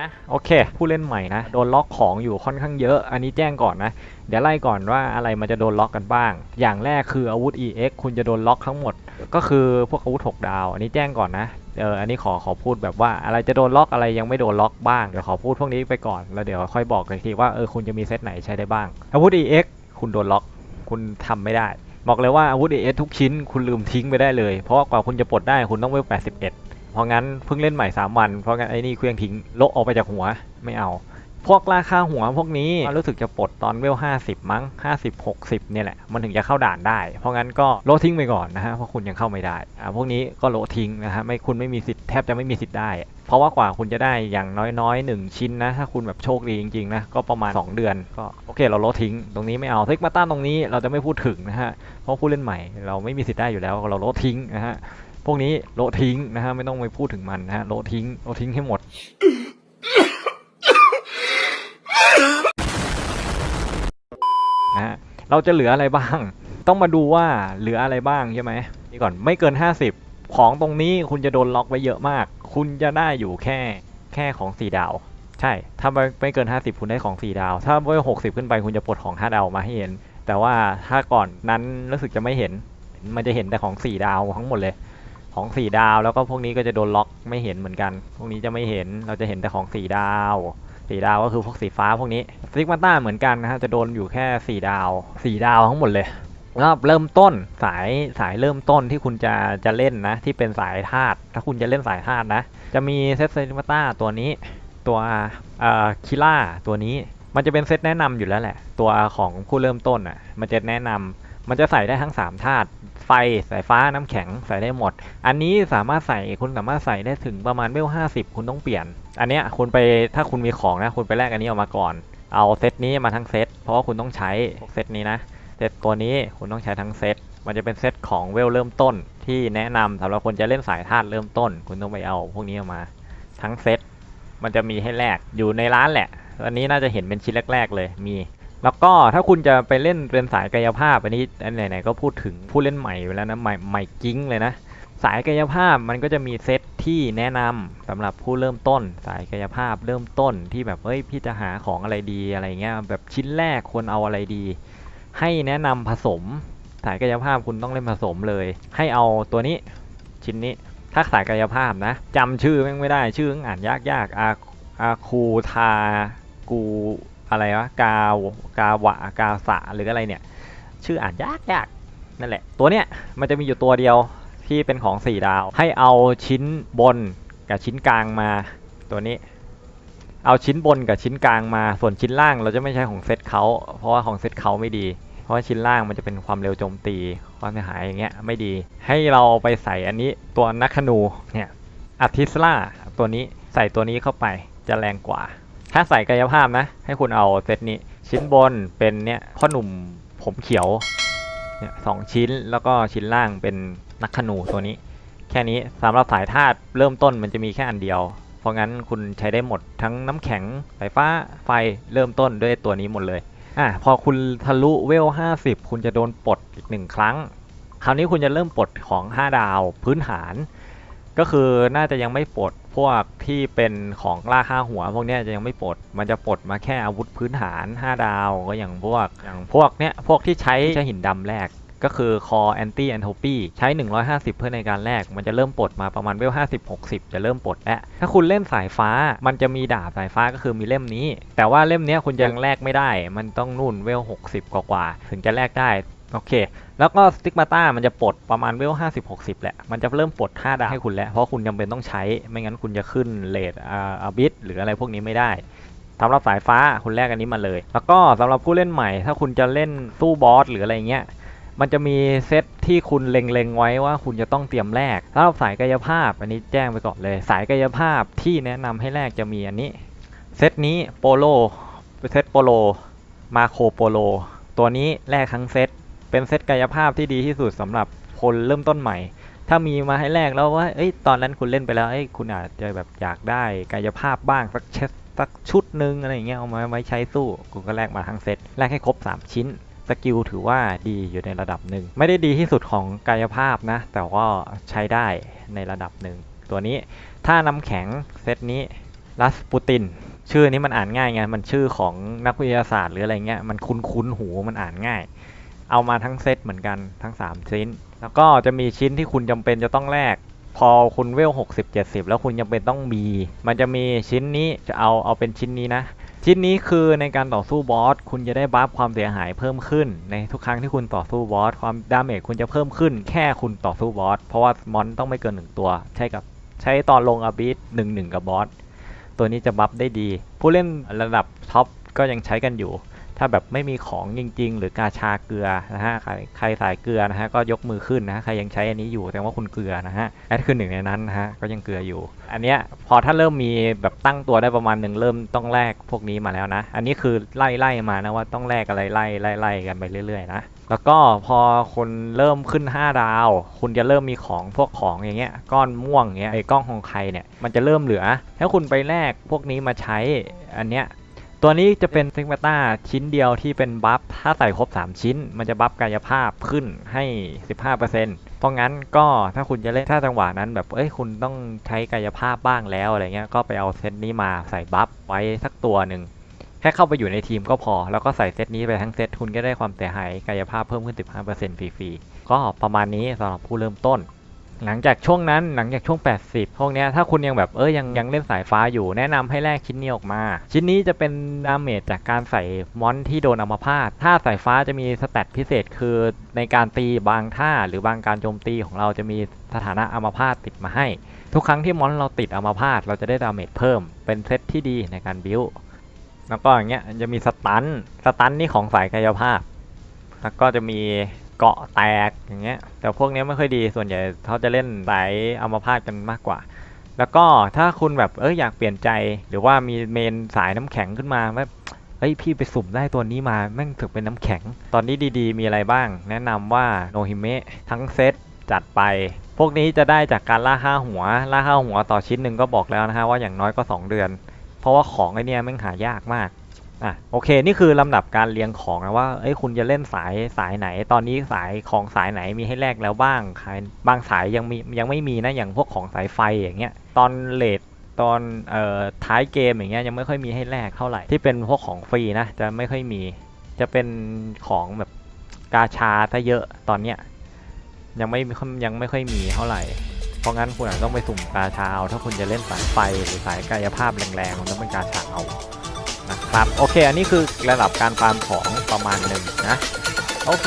นะโอเค ผู้เล่นใหม่นะ โดนล็อกของอยู่ค่อนข้างเยอะ อันนี้แจ้งก่อนนะ เดี๋ยวไล่ก่อนว่าอะไรมันจะโดนล็อกกันบ้าง อย่างแรกคืออาวุธ EX คุณจะโดนล็อกทั้งหมด ก็คือพวกอาวุธ 6 ดาว อันนี้แจ้งก่อนนะ เออ อันนี้ขอขอพูดแบบว่าอะไรจะโดนล็อกอะไรยังไม่โดนล็อกบ้าง เดี๋ยวขอพูดพวกนี้ไปก่อน แล้วเดี๋ยวค่อยบอกกันอีกทีว่าเออคุณจะมีเซตไหนใช้ได้บ้าง อาวุธ EX คุณโดนล็อก คุณทำไม่ได้ บอกเลยว่าอาวุธ EX ทุกชิ้นคุณลืมทิ้งไปได้เลย เพราะกว่าคุณจะปลดได้คุณต้องเวล81 เพราะงั้นเพิ่งเล่นใหม่3วัน เพราะงั้นไอ้นี่เครื่องทิ้งโละออกไปจากหัวไม่เอา พวกราคาหัวพวกนี้รู้สึกจะปลดตอนเวล50มั้ง50 60เนี่ยแหละ มันถึงจะเข้าด่านได้ เพราะงั้นก็โละทิ้งไปก่อนนะฮะเพราะคุณยังเข้าไม่ได้อ่าพวกนี้ก็โละทิ้งนะฮะไม่คุณไม่มีสิทธิ์แทบจะไม่มีสิทธิ์ได้ เพราะว่ากว่าคุณจะได้อย่างน้อยๆ1ชิ้นนะถ้าคุณแบบโชคดีจริงๆนะก็ประมาณ 2 เดือนก็โอเค เราโละทิ้ง ตรงนี้ไม่เอาเทคมาต้านตรงนี้เราจะไม่พูดถึงนะฮะเพราะผู้เล่นใหม่เราไม่มีสิทธิ์ได้อยู่แล้วเราโละทิ้งนะฮะ พวกนี้โละทิ้งนะฮะไม่ต้องไปพูดถึงมันนะฮะโละทิ้งโละทิ้งให้หมด นะฮะเราจะเหลืออะไรบ้าง ต้องมาดูว่าเหลืออะไรบ้างใช่ไหมนี่ก่อนไม่เกิน 50 ของตรงนี้คุณจะโดนล็อกไว้เยอะมาก คุณจะได้อยู่แค่แค่ของ 4 ดาว ใช่ ถ้าไม่ไม่เกิน 50 คุณได้ของ 4 ดาว ถ้าไม่60ขึ้นไปคุณจะปลดของ 5 ดาวมาให้เห็น แต่ว่าถ้าก่อนนั้นรู้สึกจะไม่เห็น มันจะเห็นแต่ของ 4 ดาวทั้งหมดเลย ของ4ดาวแล้วก็พวกนี้ก็จะโดนล็อกไม่เห็นเหมือนกัน พวกนี้จะไม่เห็นเราจะเห็นแต่ของ4ดาวสีดาวก็คือพวกสีฟ้าพวกนี้ซิกมาต้าเหมือนกันนะฮะจะโดนอยู่แค่สีดาวสีดาวทั้งหมดเลยแล้วเริ่มต้นสายสายเริ่มต้นที่คุณจะจะเล่นนะ ที่เป็นสายธาตุถ้าคุณจะเล่นสายธาตุนะ จะมีเซตซิกมาต้าตัวนี้ ตัวเอ่อคิล่าตัวนี้มันจะเป็นเซตแนะนำอยู่แล้วแหละ ตัวของผู้เริ่มต้นอะมันจะแนะนำมันจะใส่ได้ทั้ง3ธาตุ ไฟสายฟ้าน้ำแข็งใส่ได้หมด อันนี้สามารถใส่คุณสามารถใส่ได้ถึงประมาณเวลห้าสิบคุณต้องเปลี่ยน อันเนี้ยคุณไปถ้าคุณมีของนะคุณไปแลกอันนี้ออกมาก่อน เอาเซตนี้มาทั้งเซตเพราะว่าคุณต้องใช้เซตนี้นะเซตตัวนี้คุณต้องใช้ทั้งเซตมันจะเป็นเซตของเวลเริ่มต้น ที่แนะนำสำหรับคนจะเล่นสายธาตุเริ่มต้น คุณต้องไปเอาพวกนี้ออกมา ทั้งเซตมันจะมีให้แลกอยู่ในร้านแหละอันนี้น่าจะเห็นเป็นชิ้นแรก ๆ เลยมี แล้วก็ถ้าคุณจะไปเล่นเป็นสายกายภาพอันนี้อันไหนๆก็พูดถึงผู้เล่นใหม่ไปแล้วนะใหม่ใหม่กิ้งเลยนะสายกายภาพมันก็จะมีเซตที่แนะนำสำหรับผู้เริ่มต้น สายกายภาพเริ่มต้นที่แบบเฮ้ยพี่จะหาของอะไรดีอะไรเงี้ยแบบชิ้นแรกควรเอาอะไรดี ให้แนะนำผสม สายกายภาพคุณต้องเล่นผสมเลย ให้เอาตัวนี้ชิ้นนี้ถ้าสายกายภาพนะจำชื่อไม่ได้ชื่ออ่านยากๆอาอาคูทากู อะไรวะกาวกาวะกาสะหรืออะไรเนี่ย ชื่ออ่านยากยากๆนั่นแหละ ตัวเนี้ยมันจะมีอยู่ตัวเดียวที่เป็นของ 4 ดาว ให้เอาชิ้นบนกับชิ้นกลางมาตัวนี้ เอาชิ้นบนกับชิ้นกลางมา ส่วนชิ้นล่างเราจะไม่ใช้ของเซตเขาเพราะว่าของเซตเขาไม่ดี เพราะว่าชิ้นล่างมันจะเป็นความเร็วโจมตีความเสียหายอย่างเงี้ยไม่ดี ให้เราไปใส่อันนี้ตัวนักขนูเนี่ยอาทิสลาตัวนี้ใส่ตัวนี้เข้าไปจะแรงกว่า ถ้าใส่กายภาพนะ ให้คุณเอาเซตนี้ ชิ้นบนเป็นเนี่ยพ่อหนุ่มผมเขียวเนี่ยสองชิ้นแล้วก็ชิ้นล่างเป็นนักขนูตัวนี้ แค่นี้สำหรับสายธาตุเริ่มต้นมันจะมีแค่อันเดียว เพราะงั้นคุณใช้ได้หมดทั้งน้ำแข็งไฟฟ้าไฟเริ่มต้นด้วยตัวนี้หมดเลยอะพอคุณทะลุเวล 50 คุณจะโดนปลดอีกหนึ่งครั้ง คราวนี้คุณจะเริ่มปลดของ 5 ดาวพื้นฐาน ก็คือน่าจะยังไม่ปลด พวกที่เป็นของล่าค่าหัว พวกเนี้ยจะยังไม่ปลด มันจะปลดมาแค่อาวุธพื้นฐาน 5 ดาวก็อย่างพวกอย่างพวกเนี้ยพวกที่ใช้ใช้หินดำแรกก็คือ Core Anti Entropy ใช้ 150 เพื่อในการแลกมันจะเริ่มปลดมาประมาณเวล 50 60 จะเริ่มปลดแล้ว ถ้าคุณเล่นสายฟ้า มันจะมีดาบสายฟ้าก็คือมีเล่มนี้ แต่ว่าเล่มเนี้ยคุณยังแลกไม่ได้ มันต้องนู่นเวล 60 กว่ากว่าๆถึงจะแลกได้ โอเค แล้วก็สติกมาต้ามันจะปลดประมาณเวล50 60แหละ มันจะเริ่มปลด5ดาวให้คุณแล้ว เพราะคุณจำเป็นต้องใช้ ไม่งั้นคุณจะขึ้นเลทอาบิทหรืออะไรพวกนี้ไม่ได้สำหรับสายฟ้าคุณแลกอันนี้มาเลย แล้วก็สำหรับผู้เล่นใหม่ ถ้าคุณจะเล่นสู้บอสหรืออะไรเงี้ย มันจะมีเซตที่คุณเล็งๆไว้ว่าคุณจะต้องเตรียมแลกสำหรับสายกายภาพ อันนี้แจ้งไปก่อนเลย สายกายภาพที่แนะนำให้แลกจะมีอันนี้ เซตนี้โปโลเป็นเซตโปโล มาโคโปโล ตัวนี้แลกทั้งเซต เป็นเซตกายภาพที่ดีที่สุดสำหรับคนเริ่มต้นใหม่ ถ้ามีมาให้แลกแล้วว่าเอ้ยตอนนั้นคุณเล่นไปแล้วเอ้ยคุณอาจจะแบบอยากได้กายภาพบ้างสักเชตสักชุดหนึ่งอะไรอย่างเงี้ยเอามาไว้ใช้สู้คุณก็แลกมาทั้งเซตแลกให้ครบ 3 ชิ้นสกิลถือว่าดีอยู่ในระดับหนึ่ง ไม่ได้ดีที่สุดของกายภาพนะ แต่ว่าใช้ได้ในระดับหนึ่ง ตัวนี้ถ้าน้ำแข็งเซตนี้รัสปูติน ชื่อนี้มันอ่านง่ายไง มันชื่อของนักวิทยาศาสตร์หรืออะไรเงี้ย มันคุ้นๆหูมันอ่านง่าย เอามาทั้งเซตเหมือนกันทั้ง 3 ชิ้น แล้วก็จะมีชิ้นที่คุณจำเป็นจะต้องแลกพอคุณเวล60 70 แล้วคุณจำเป็นต้องมี มันจะมีชิ้นนี้จะเอาเอาเป็นชิ้นนี้นะ ชิ้นนี้คือในการต่อสู้บอสคุณจะได้บัฟความเสียหายเพิ่มขึ้น ในทุกครั้งที่คุณต่อสู้บอสความดาเมจคุณจะเพิ่มขึ้น แค่คุณต่อสู้บอสเพราะว่ามอนต้องไม่เกินหนึ่งตัว ใช้กับใช้ตอนลงอาบิสหนึ่งหนึ่งกับบอสตัวนี้จะบัฟได้ดี ผู้เล่นระดับท็อปก็ยังใช้กันอยู่ ถ้าแบบไม่มีของจริง ๆ หรือกาชาเกลือนะฮะใครใครสายเกลือนะฮะก็ยกมือขึ้นนะฮะใครยังใช้อันนี้อยู่แสดงว่าคุณเกลือนะฮะแอดคือหนึ่งในนั้นนะฮะก็ยังเกลืออยู่ อันเนี้ยพอถ้าเริ่มมีแบบตั้งตัวได้ประมาณหนึ่งเริ่มต้องแลกพวกนี้มาแล้วนะ อันนี้คือไล่ไล่มานะว่าต้องแลกอะไรไล่ไล่ไล่กันไปเรื่อยๆนะแล้วก็พอคนเริ่มขึ้น 5 ดาว คุณจะเริ่มมีของพวกของอย่างเงี้ยก้อนม่วงเงี้ยไอ้กล้องของใครเนี่ยมันจะเริ่มเหลือ ถ้าคุณไปแลกพวกนี้มาใช้อันเนี้ย ตัวนี้จะเป็นซิกมาตาชิ้นเดียวที่เป็นบัฟถ้าใส่ครบ 3 ชิ้น มันจะบัฟกายภาพขึ้นให้ 15%เพราะงั้นก็ถ้าคุณจะเล่นถ้าจังหวะนั้นแบบเอ้ยคุณต้องใช้กายภาพบ้างแล้วอะไรเงี้ยก็ไปเอาเซตนี้มาใส่บัฟไว้สักตัวหนึ่งแค่เข้าไปอยู่ในทีมก็พอ แล้วก็ใส่เซตนี้ไปทั้งเซตคุณก็ได้ความเสียหายกายภาพเพิ่มขึ้น 15%ฟรีๆก็ประมาณนี้สำหรับผู้เริ่มต้น หลังจากช่วงนั้นหลังจากช่วง 80 พวกนี้ถ้าคุณยังแบบเอ้ยยังยังเล่นสายฟ้าอยู่แนะนำให้แลกชิ้นนี้ออกมา ชิ้นนี้จะเป็นดาเมจจากการใส่มอนที่โดนอัมพาตถ้าสายฟ้าจะมีสแตทพิเศษคือในการตีบางท่าหรือบางการโจมตีของเราจะมีสถานะอัมพาตติดมาให้ ทุกครั้งที่มอนเราติดอัมพาตเราจะได้ดาเมจเพิ่มเป็นเซตที่ดีในการบิวแล้วก็อย่างเงี้ยจะมีสตันสตันนี่ของสายกายภาพ แล้วก็จะมี เกาะแตกอย่างเงี้ย แต่พวกนี้ไม่ค่อยดีส่วนใหญ่เขาจะเล่นสายอัมพาตกันมากกว่า แล้วก็ถ้าคุณแบบเอ้ยอยากเปลี่ยนใจ หรือว่ามีเมนสายน้ำแข็งขึ้นมาแบบเอ้ยพี่ไปสุ่มได้ตัวนี้มาแม่งถึงเป็นน้ำแข็ง ตอนนี้ดีๆ มีอะไรบ้าง แนะนำว่าโนฮิเมะทั้งเซตจัดไป พวกนี้จะได้จากการล่าห้าหัว ล่าห้าหัวต่อชิ้นหนึ่งก็บอกแล้วนะฮะว่าอย่างน้อยก็ 2 เดือน เพราะว่าของไอเนี้ยแม่งหายากมาก อะโอเคนี่คือลำดับการเรียงของนะว่าเอ้ยคุณจะเล่นสายสายไหน ตอนนี้สายของสายไหนมีให้แลกแล้วบ้างใครบางสายยังมียังไม่มีนะอย่างพวกของสายไฟอย่างเงี้ยตอนเลทตอนเอ่อท้ายเกมอย่างเงี้ยยังไม่ค่อยมีให้แลกเท่าไหร่ที่เป็นพวกของฟรีนะจะไม่ค่อยมี จะเป็นของแบบกาชาซะเยอะตอนเนี้ยยังไม่ยังไม่ค่อยมีเท่าไหร่เพราะงั้นคุณอาจต้องไปสุ่มกาชาเอาถ้าคุณจะเล่นสายไฟหรือสายกายภาพแรงๆมันต้องเป็นกาชาเอา นะครับโอเค อันนี้คือระดับการฟาร์มของประมาณหนึ่งนะโอเค